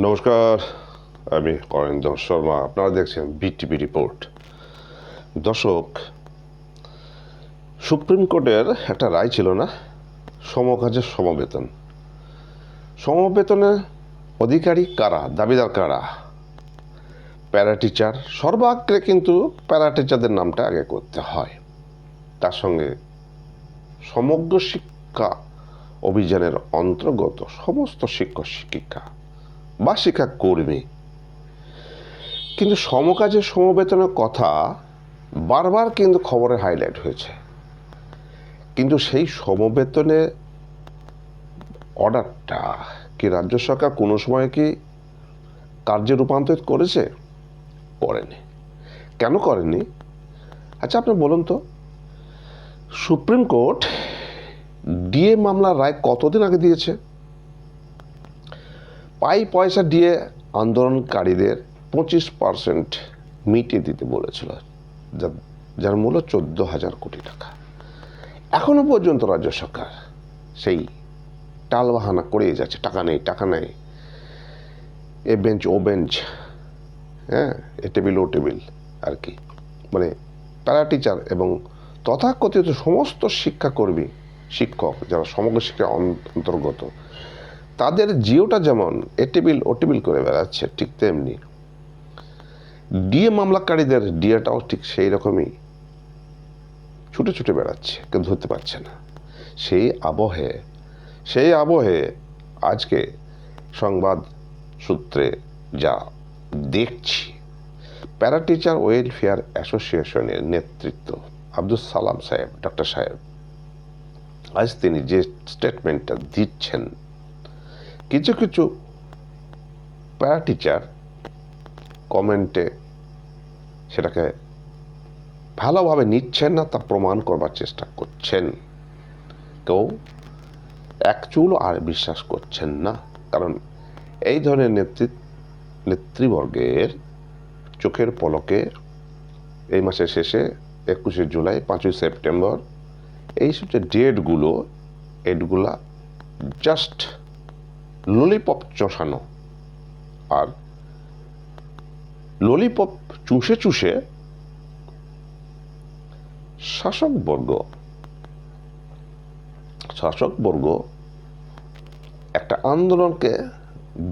নমস্কার, আমি অরিন্দম শর্মা। আপনারা দেখছেন বিটিভি রিপোর্ট দর্শক, সুপ্রিম কোর্টের একটা রায় ছিল না? সমকাজের সমবেতন। সমবেতনের অধিকারী কারা? দাবিদার কারা? প্যারা টিচার সর্বাগ্রে কিন্তু প্যারা টিচারদের নামটা আগে করতে হয়। তার সঙ্গে সমগ্র শিক্ষা অভিযানের অন্তর্গত সমস্ত শিক্ষক শিক্ষিকা বা শিক্ষা কর্মী কিন্তু সমকাজের সমবেতনের কথা বারবার কিন্তু খবরে হাইলাইট হয়েছে। কিন্তু সেই সমবেতনে অর্ডারটা কি রাজ্য সরকার কোনো সময় কি কার্যে রূপান্তরিত করেছে? করেনি। কেন করেনি? আচ্ছা আপনি বলুন তো, সুপ্রিম কোর্ট ডিএ মামলার রায় কতদিন আগে দিয়েছে? পাই পয়সা দিয়ে আন্দোলনকারীদের পঁচিশ পার্সেন্ট মিটিয়ে দিতে বলেছিল, যার মূল্য চোদ্দ হাজার কোটি টাকা। এখনও পর্যন্ত রাজ্য সরকার সেই টালবাহানা করেই যাচ্ছে, টাকা নেই টাকা নেই। এ বেঞ্চ, ও বেঞ্চ হ্যাঁ এ টেবিল, ও টেবিল আর কি। মানে প্যারা টিচার এবং তথাকথিত সমস্ত শিক্ষাকর্মী, শিক্ষক, যারা সমগ্র শিক্ষা অন্তর্গত তাদের জিওটা যেমন এ টেবিল, ও টেবিল করে বেড়াচ্ছে, ঠিক তেমনি। ডিএ মামলাকারীদের ডিএটাও ঠিক সেই রকমই। ছুটে ছুটে বেড়াচ্ছে, কেউ ধরতে পারছে না। সেই আবহে সেই আবহে আজকে সংবাদ সূত্রে যা দেখছি প্যারা টিচার ওয়েলফেয়ার অ্যাসোসিয়েশনের নেতৃত্ব আব্দুল সালাম সাহেব ডক্টর সাহেব। আজ তিনি যে স্টেটমেন্টটা দিচ্ছেন কিছু কিছু প্যারা টিচার কমেন্টে সেটাকে ভালোভাবে নিচ্ছেন না, তা প্রমাণ করবার চেষ্টা করছেন। কেউ এক চুলও আর বিশ্বাস করছেন না। কারণ এই ধরনের নেতৃত্ব নেতৃবর্গের চোখের পলকে এই মাসের শেষে একুশে জুলাই, পাঁচই সেপ্টেম্বর এইসব যে ডেটগুলো এটগুলা জাস্ট ললিপপ চষানো। আর ললিপপ চুষে চুষে শাসকবর্গ শাসকবর্গ একটা আন্দোলনকে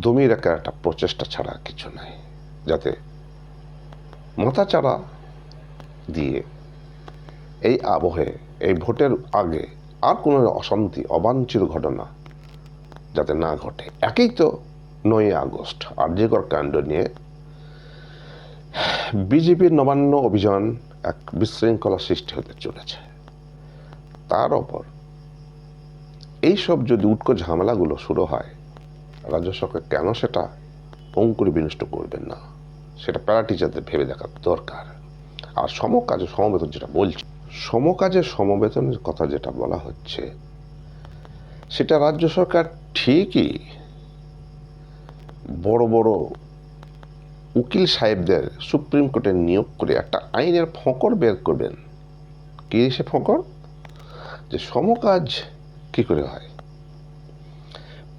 দমিয়ে রাখার একটা প্রচেষ্টা ছাড়া কিছু নাই, যাতে মাথাচাড়া দিয়ে এই আবহে, এই ভোটের আগে আর কোনো অশান্তি, অবাঞ্ছিত ঘটনা যাতে না ঘটে। একই তো নয় আগস্ট। আর্যকর কাণ্ড নিয়ে বিজেপির নবান্ন অভিযান এক বিশৃঙ্খলা সৃষ্টি হতে চলেছে। তার ওপর এইসব যদি উটকো ঝামেলাগুলো শুরু হয়, রাজ্য সরকার কেন সেটা অঙ্কুরি বিনষ্ট করবেন না? সেটা প্যারা টিচারদের ভেবে দেখার দরকার। আর সমকাজে সমবেতন যেটা বলছি, সমকাজে সমবেতনের কথা যেটা বলা হচ্ছে সেটা রাজ্য সরকার ঠিকই বড় বড় উকিল সাহেবদের সুপ্রিম কোর্টে নিয়োগ করে একটা আইনের ফঁকর বের করবেন। কি সে ফঁকর? যে সমকাজ কি করে হয়?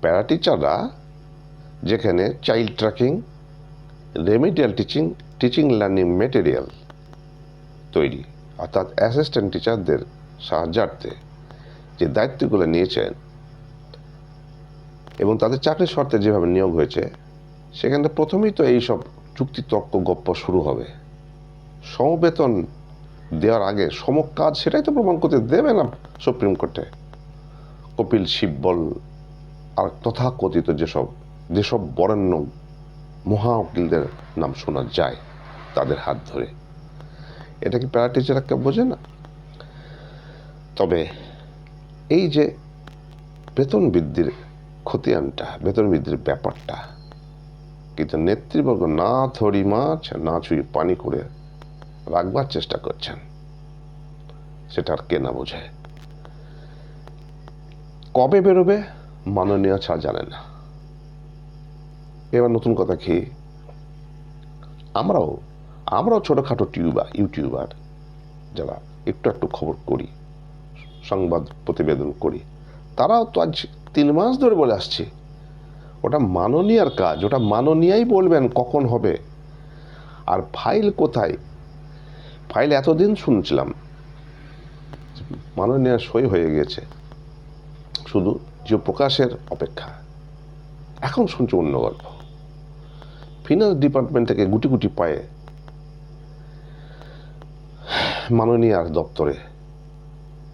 প্যারা টিচাররা যেখানে child tracking, remedial teaching teaching learning material তৈরি, অর্থাৎ অ্যাসিস্ট্যান্ট টিচারদের সাহায্যার্থে যে দায়িত্বগুলো নিয়েছেন এবং তাদের চাকরির শর্তে যেভাবে নিয়োগ হয়েছে, সেখানে প্রথমেই তো এইসব যুক্তিতর্ক গপ্প শুরু হবে। সমবেতন দেওয়ার আগে সমকাজ সেটাই তো প্রমাণ করতে দেবে না সুপ্রিম কোর্টে। কপিল শিববল আর তথাকথিত যেসব যেসব বরেণ্য মহা উকিলদের নাম শোনা যায় তাদের হাত ধরে। এটা কি প্যারা কেউ বোঝে না? তবে এই যে বেতন বৃদ্ধির খতিয়ানটা বেতন বৃদ্ধির ব্যাপারটা। কিন্তু নেতৃবর্গ না থরি মাছ, না ছুঁয়ে পানি করে রাখবার চেষ্টা করছেন। সেটা আর কে না বোঝে। কবে বেরোবে, মাননীয় ছাড় জানে না। এবার নতুন কথা কি? আমরাও আমরাও ছোটোখাটো টিউবার, ইউটিউবার, যারা একটু একটু খবর করি, সংবাদ প্রতিবেদন করি, তারাও তো আজ তিন মাস ধরে বলে আসছি। ওটা মাননীয়ার কাজ, ওটা মাননীয়াই বলবেন কখন হবে। আর ফাইল কোথায়? ফাইল এতদিন শুনছিলাম। মাননীয় সই হয়ে গেছে। শুধু যে প্রকাশের অপেক্ষা। এখন শুনছি অন্য গল্প। ফিনান্স ডিপার্টমেন্ট থেকে গুটি গুটি পায়ে মাননীয়ার দপ্তরে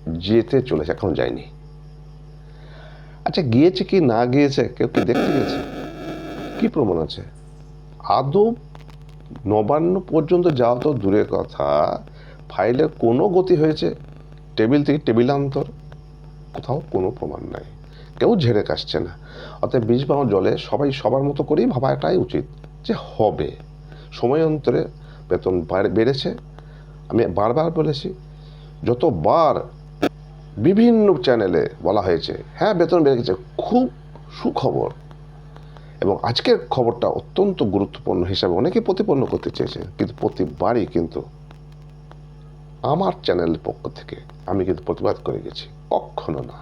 যেতে চলেছে, এখন যায়নি। আচ্ছা গিয়েছে কি না গিয়েছে? কেউ কি দেখতে গেছে কি প্রমাণ আছে? আদৌ নবান্ন পর্যন্ত যাওয়া তো দূরের কথা। ফাইলের কোনো গতি হয়েছে? টেবিল থেকে টেবিল টেবিলান্তর কোথাও কোনো প্রমাণ নাই। কেউ ঝেড়ে কাশছে না। অতএব বীজ বাঁও জলে সবাই সবার মতো করেই ভাবাটাই উচিত যে হবে। সময় অন্তরে বেতন বেড়েছে। আমি বারবার বলেছি, যতবার বিভিন্ন চ্যানেলে বলা হয়েছে। হ্যাঁ বেতন বেড়ে গেছে। খুব সুখবর। এবং আজকের খবরটা অত্যন্ত গুরুত্বপূর্ণ হিসাবে অনেকে প্রতিপন্ন করতে চেয়েছে। কিন্তু প্রতিবারই কিন্তু আমার চ্যানেলের পক্ষ থেকে আমি কিন্তু প্রতিবাদ করে গেছি। কখনো না।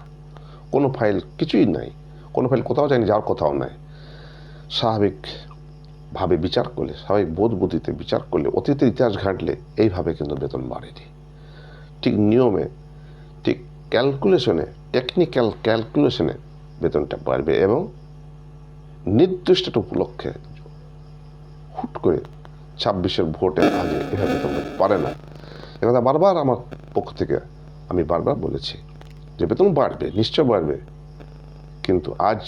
কোনো ফাইল কিছুই নাই। কোনো ফাইল কোথাও যায়নি, যাওয়ার কোথাও নাই। স্বাভাবিকভাবে বিচার করলে, স্বাভাবিক বোধ বুদ্ধিতে বিচার করলে, অতীতের ইতিহাস ঘাঁটলে এইভাবে কিন্তু বেতন বাড়েনি। ঠিক নিয়মে ক্যালকুলেশনে টেকনিক্যাল ক্যালকুলেশনে বেতনটা বাড়বে এবং নির্দিষ্ট উপলক্ষে হুট করে ছাব্বিশের ভোটের আগে এভাবে বেতন পারে না। একথা বারবার আমার পক্ষ থেকে আমি বারবার বলেছি যে বেতন বাড়বে, নিশ্চয় বাড়বে। কিন্তু আজ,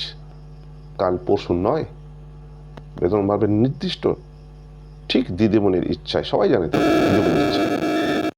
কাল, পরশু নয়। বেতন বাড়বে নির্দিষ্ট, ঠিক দিদিমণির ইচ্ছায়, সবাই জানে তো দিদিমণি